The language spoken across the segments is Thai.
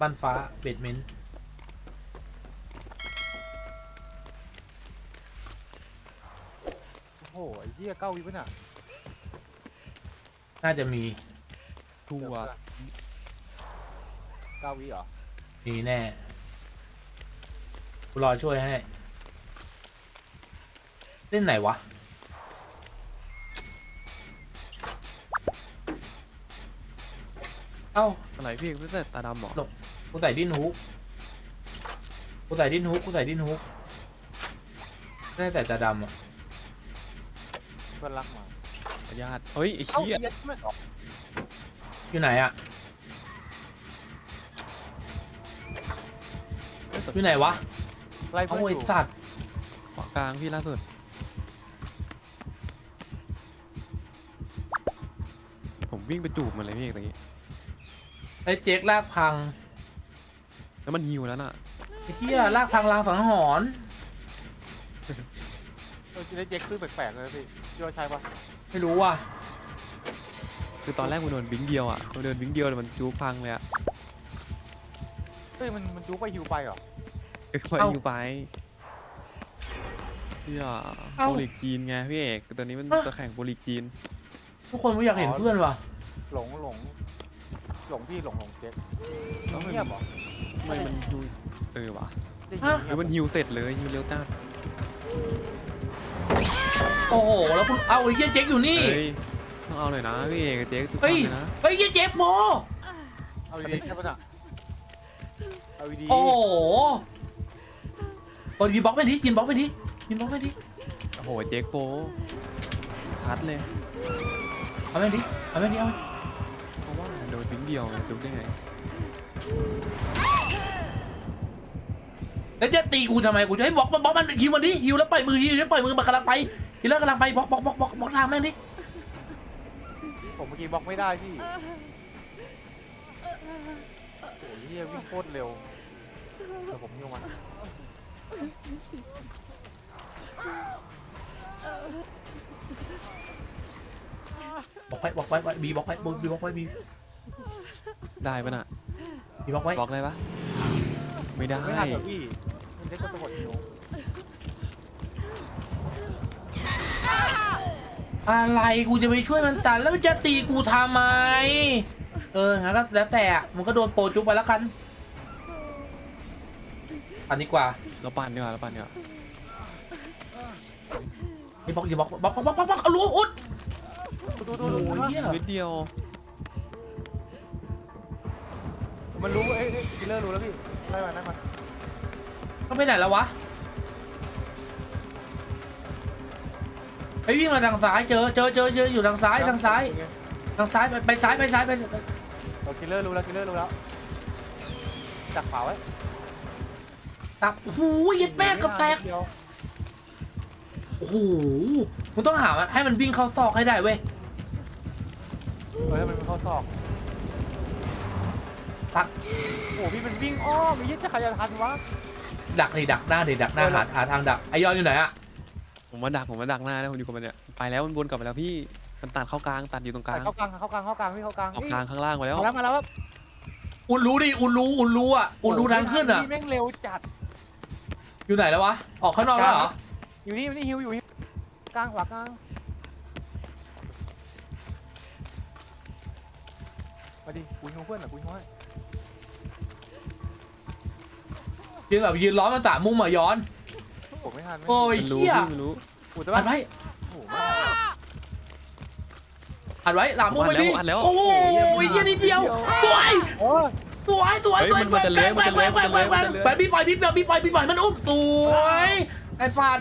บ้านฟ้าเบดเมนต์โอ้โหไอ้เหี้ยเก้าวิปะน่ะน่าจะมีทัวร์เก้าวิเหรอมีแน่กูรอช่วยให้ เล่นไหนวะ เอ้าอะไรพี่ไม่แต่ตาดำเหรอหลบ กูใส่ดิ้นฮุก กูใส่ดิ้นฮุก กูใส่ดิ้นฮุกไม่ได้แต่จะดำอะเพื่อนรักมาขออนุญาตเฮ้ยไอ้เอ้าเหี้ยเหี้ยไม่ออกอยู่ไหนอะ อยู่ไหนวะไล่เอาเพื่อนไอ้อยู่สัตว์ ขวากลางพี่ล่าสุดผมวิ่งไปจูบมันเลยพี่ตรงนี้ไอ้เจ๊กลากพัง แล้วมันฮิวแล้วน่ะไอ้เหี้ยลากพังลางสังหรณ์เออได้เจ๊กขึ้นแปลกๆเลยพี่พี่ว่าใช่ปะไม่รู้ว่ะคือตอนแรกมันโดนบิงเดียวอะมันโดนบิงเดียวแต่มันจูบพังเลยอะเฮ้ยมันมันจู๊ไปฮิวไปเหรอค่อยฮิวไปเฮียโปรลีกจีนไงพี่เอกตอนนี้มันจะแข่งโปรลีกจีน ทุกคนไม่อยากเห็นเพื่อนว่ะหลงหลงหลงพี่หลงหลงเจ๊กแล้วมันเงียบเหรอ ทำไมมันฮิวเออวะได้ฮะยินหเงีรืยอบมันฮิวเสร็จเลยฮิวเร็วจ้าโอ้โห แล้วคุณเอาไอ้เหี้ยเจ๊กอยู่นี่ เฮ้ยต้องเอาหน่อยนะพี่เอกเจ๊ทุกคนเฮ้ย เลยนะเฮ้ยเหี้ยเจ๊กโม เอาดีๆใช่ปะน่ะเอาดีๆโอ้โหโอ้ยยินบล็อกไปดิยินบล็อกไปดิยินบล็อกไปดิโอ้โหเจ๊กโปชัดเลยเอาไปดิเอาไปดิเอาไปดิเพราะว่าโดนบิงเดียวไงจุ๊บได้ไง แล้วจะตีกูทำไมกูจะให้บล็อกมันบล็อกมันฮิวมันดิฮิวแล้วปล่อยมือฮิวแล้วปล่อยมือมันกำลังไปฮิวแล้วกำลังไปบล็อกบล็อกบล็อกบล็อกบล็อกทางแม่งดิผมเมื่อกี้บล็อกไม่ได้พี่โอ้ยเหี้ยวิ่งโคตรเร็วเดี๋ยวผมยิงมันบล็อกไปบล็อกไปบีบล็อกไปบีบล็อกไปบีได้ปะน่ะบีบล็อกไว้ บล็อกได้ปะ ไม่ได้ ไม่ทันเหรอพี่มันเจ๊กก็จะหมดฮิวอะไรกูจะไปช่วยมันตัดแล้วมันจะตีกูทำไม เอองั้นก็แล้วแต่อะมันก็โดนโปรจุ๊บไปแล้วกัน อันนี้กว่าเราปั่นดีกว่าเราปั่นดีกว่าไอ้บล็อกอย่าบล็อกบล็อกบล็อกบล็อกบล็อกเอารู้อุด ดูดูโอ้ดูดูยเหี้ย นิดเดียว มันรู้เอ้ยเอ้ยกิลเลอร์รู้แล้วพี่ได้มาได้มาก็ไปไหนแล้ววะไอ้ยวิ่งมาทางซ้ายเจอเจอเจอเจออยู่ทางซ้ายทางซ้ายทางซ้ายไปไปซ้ายไปซ้ายไปเรากิลเลอร์รู้แล้วกิลเลอร์รู้แล้วจักขวาไว้ตักโอ้โหยัดแม่กับแตกเดียวโอ้โหมึงต้องหามันให้มันวิ่งเข้าซอกให้ได้เว้ยเฮ้ยมันเข้าซอก ตักโอ้โหพี่มันวิ่งอ้อมมียี่จะใครจะทันวะดักดิดักหน้าดิดักหน้าหาหาทางดักไอยอนอยู่ไหนอะผมมาดักผมมาดักหน้าแล้วผมอยู่กับมันเนี่ยไปแล้วมันวนกลับไปแล้วพี่มันตัดเข้ากลางตัดอยู่ตรงกลางเข้ากลางเข้ากลางเข้ากลางพี่เข้ากลางออกกลางข้างล่างไปแล้วมาแล้วมาแล้วอุ่นรู้ดิอุ่นรู้อุ่นรู้อะอุ่นรู้ทางขึ้นอะพี่แม่งเร็วจัดอยู่ไหนแล้ววะออกข้างนอกแล้วเหรออยู่นี่อยู่นี่ฮิวอยู่นี่กลางขวากลาง มาดิคุยกับเพื่อนหน่อยคุยกับเพื่อนยืนแบบยืนล้อมมันตามุมอะย้อน ผมไม่ทันโอ้ยมันรู้เหี้ยพี่มันรู้ กูจะอัว่าดไว้โอ้โหอัดไว้หลังมุมไปดิอัดแล้ว โอ้โหเหี้ยนิดเดียวสวยโอ้ยสวยสวยเฮ้ยสวยมันจะเลื้อยมันจะเลื้อยมันจะเลื้อยมันจะเลื้อยแบบพี่ปล่อยพี่ปล่อยพี่ปล่อยพี่ปล่อยมันอุ้มสวยไอ้ฟาด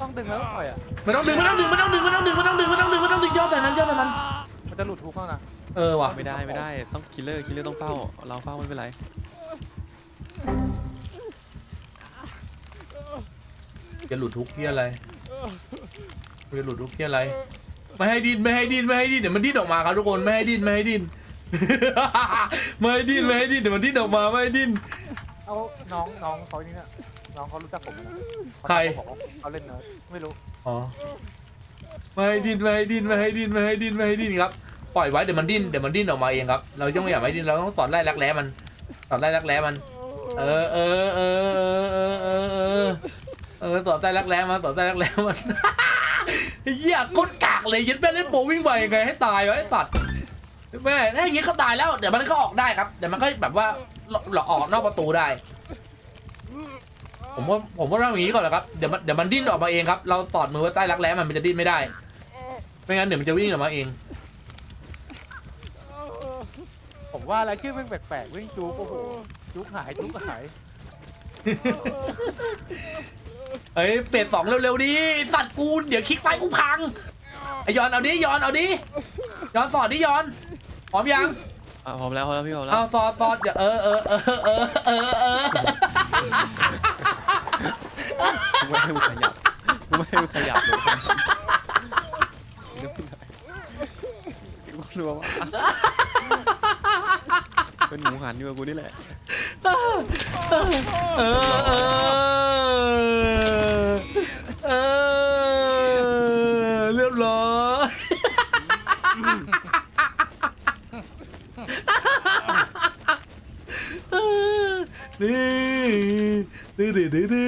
ต้องดึงแล้วปล่อยอะ มันต้องดึงมันต้องดึงมันต้องดึงมันต้องดึงมันต้องดึงมันต้องดึงมันต้องดึงย่อใส่มันย่อใส่มัน มันจะหลุดทุกข้างนะเออว่ะไม่ได้ไม่ได้ต้องคิลเลอร์คิลเลอร์ต้องเฝ้าเราเฝ้าไม่เป็นไรจะหลุดทุกที่อะไรจะหลุดทุกที่อะไร ไม่ให้ดิ้นไม่ให้ดิ้นไม่ให้ดิ้นเดี๋ยวมันดิ้นออกมาครับทุกคนไม่ให้ดิ้นไม่ให้ดิ้น ไม่ให้ดิ้นไม่ให้ดิ้นเดี๋ยวมันดิ้นออกมาไม่ให้ดิ้น เอาน้องน้องเขานี่เนี่ย น้องเขารู้จักผมนะใคร เขาบอกว่าเขาเล่นเนิร์ดไม่รู้อ๋อไม่ให้ดิ้นไม่ให้ดิ้นไม่ให้ดิ้นไม่ให้ดิ้นไม่ให้ดิ้นครับปล่อยไว้เดี๋ยวมันดิ้นเดี๋ยวมันดิ้นออกมาเองครับ เราต้องไม่อยากให้ดิ้นเราต้องสอนไล่รักแร้มันสอนไล่รักแร้มัน เออเออเออเออเออเออเออเออสอนไล่รักแร้มันสอนไล่รักแร้มันไอ้เหี้ยโคตรกากเลยยัดแม่เล่นโปรวิ่งไปยังไงให้ตายวะไอ้สัตว์แม่ถ้าอย่างงี้เขาตายแล้วเดี๋ยวมันก็ออกได้ครับเดี๋ยวมันก็แบบว่าหลอกออกนอกประตูได้ ผมว่าผมว่าเรื่องอย่างนี้ก่อนแหละครับเดี๋ยวมันเดี๋ยวมันดิ้นออกมาเองครับเราตอดมือไว้ใต้รักแร้มันมันจะดิ้นไม่ได้ ไม่งั้นเดี๋ยวมันจะวิ่งออกมาเอง ผมว่าแล้วชื่อแม่งแปลกๆวิ่งจุกโอ้โหจุกหายจุกหายเฮ้ยเฟสสองเร็วๆดิสัตว์กูเดี๋ยวคลิกซ้ายกูพังไอยอนเอาดิยอนเอาดิยอนสอดดิยอนพร้อมยังอะพร้อมแล้วพร้อมแล้วพี่พร้อมแล้ว เอาสอดสอดอย่าเออเออเออเออเออเออกู ไม่ให้มึงขยับกูไม่ให้มึงขยับเลยกูรู้ว่าเป็นหมูหันอยู่กับกูนี่แหละเออเออเออเรียบร้อยนี่ดื้อดื้อ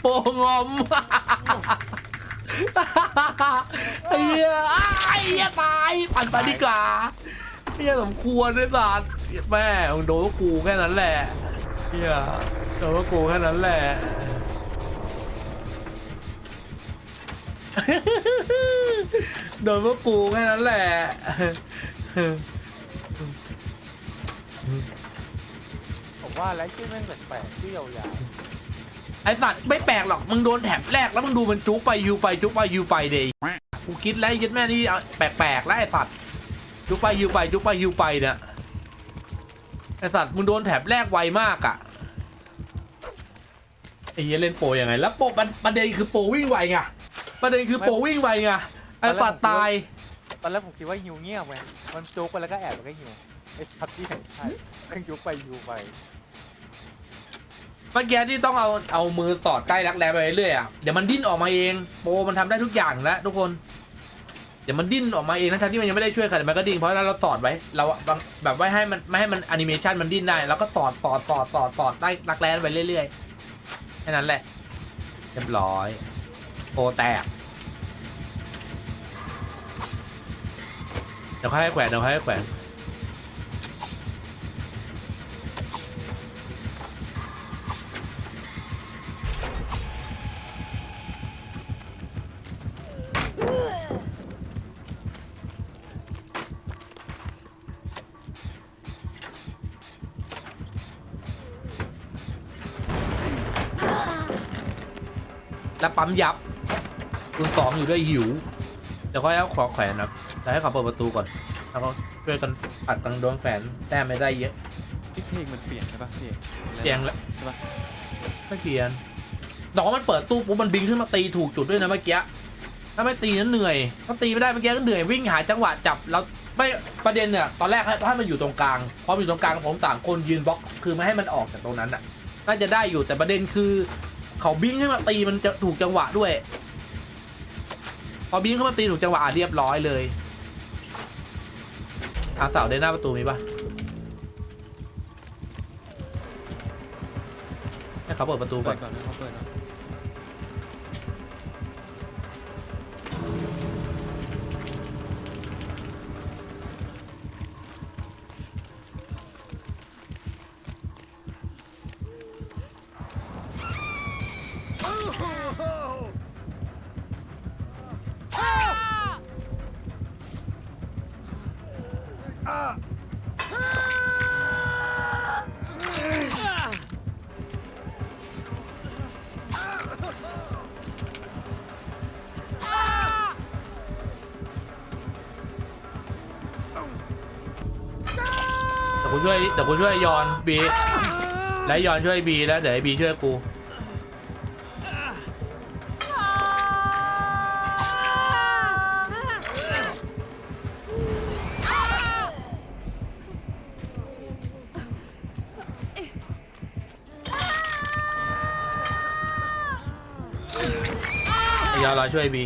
โปงอมไอ้เหี้ยไอ้เหี้ยตายปั่นไปดีกว่าเหี้ยสมควรด้วยสัตว์แม่มึงโดนกกูแค่นั้นแหละเหี้ยโดนกกูแค่นั้นแหละโดนพวกกูแค่นั้นแหละผมว่าแล้วชื่อแม่งแปลกๆชื่ยาว ไอสัตว์ไม่แปลกหรอก มึงโดนแถบแรกแล้วมึงดูมันจุกไปยูไปจุกไปยูไปเดยกูคิดแล้วยึดแม่นี่เอาแปลกๆแล้วไอสัตว์จุกไปยูไปจุกไปยูไปเนี่ยไอสัตว์มึงโดนแถบแรกไวมากอะไอ้เหี้ยเล่นโปรยังไง แล้วโปรประประเด็นคือโปรวิ่งไวไงประเด็นคือโปรวิ่งไวไงไอสัตว์ตายๆตอนแรกผมคิดว่าฮิวเงียบไงมันจุกไปแล้วก็แอบแล้วก็ฮิวไอ้ชัดที่ไหนใช่แม่งจุกไปฮิวไป เมื่อกี้ที่ต้องเอาเอามือสอดใต้รักแร้ไปเรื่อยๆอะเดี๋ยวมันดิ้นออกมาเองโปรมันทำได้ทุกอย่างแล้วทุกคน เดี๋ยวมันดิ้นออกมาเองนะทั้งที่มันยังไม่ได้ช่วยใครแต่มันก็ดิ้นเพราะนั้นเราสอดไว้ เราแบบไว้ให้มันไม่ให้มันแอนิเมชันมันดิ้นได้แล้วก็สอดสอดสอดสอดสอดใต้รักแร้ไปเรื่อยๆแค่นั้นแหละเรียบร้อยโปรแตกเดี๋ยวค่อยให้แขวนเดี๋ยวค่อยให้แขวน แล้วปั๊มยับคุณสองอยู่ด้วยหิวเดี๋ยวค่อยเอาขอแขวนครับแต่ให้เขาเปิดประตูก่อนแล้วก็ช่วยกันปัดกังโดนแขวนแต้มไม่ได้เยอะพี่เพลงมันเปลี่ยนใช่ปะพี่เปลี่ยนแล้วใช่ปะไม่เปลี่ยนดอกมันเปิดตู้ปุ๊บมันบิงขึ้นมาตีถูกจุดด้วยนะเมื่อกี้ถ้าไม่ตีนั้นเหนื่อยถ้าตีไม่ได้เมื่อกี้ก็เหนื่อยวิ่งหาจังหวะจับแล้วไม่ประเด็นเนี่ยตอนแรกให้ให้มันอยู่ตรงกลางพอมันอยู่ตรงกลางผมสามคนยืนบล็อกคือไม่ให้มันออกจากตรงนั้นอะน่าจะได้อยู่แต่ประเด็นคือ เขาบิงขึ้นมาตีมันจะถูกจังหวะด้วย พอบิงขึ้นมาตีถูกจังหวะเรียบร้อยเลยทางเสาได้หน้าประตูมีปะให้เขาเปิดประตูก่เปิอนดก่อนนะเขาเปิดก่อน กูช่วยเดี๋ยวกูช่วยยอนบีและยอนช่วยบีแล้วเดี๋ยวไอ้บีช่วยกูไอ้ยอนรอช่วยบี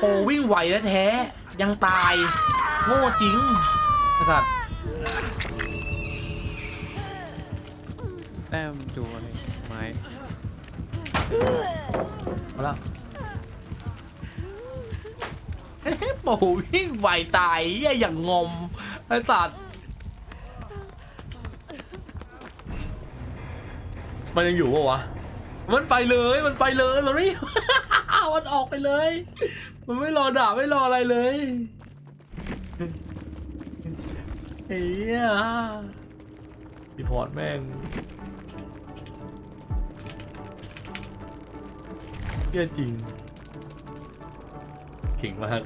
โอวิ่งไวแล้วแท้ๆยังตาย โง่จริงไอ้สัตว์แต้มจูอะไรไม้เอาละเฮ้ยโอ้วิ่งไวตายเหี้ยอย่างงมไอ้สัตว์มันยังอยู่ปะวะ มันไปเลย มันไปเลย มันไม่ มันออกไปเลย มันไม่รอด่าไม่รออะไรเลยเฮียรีพอร์ตแม่งเฮียจริงเก่งมาก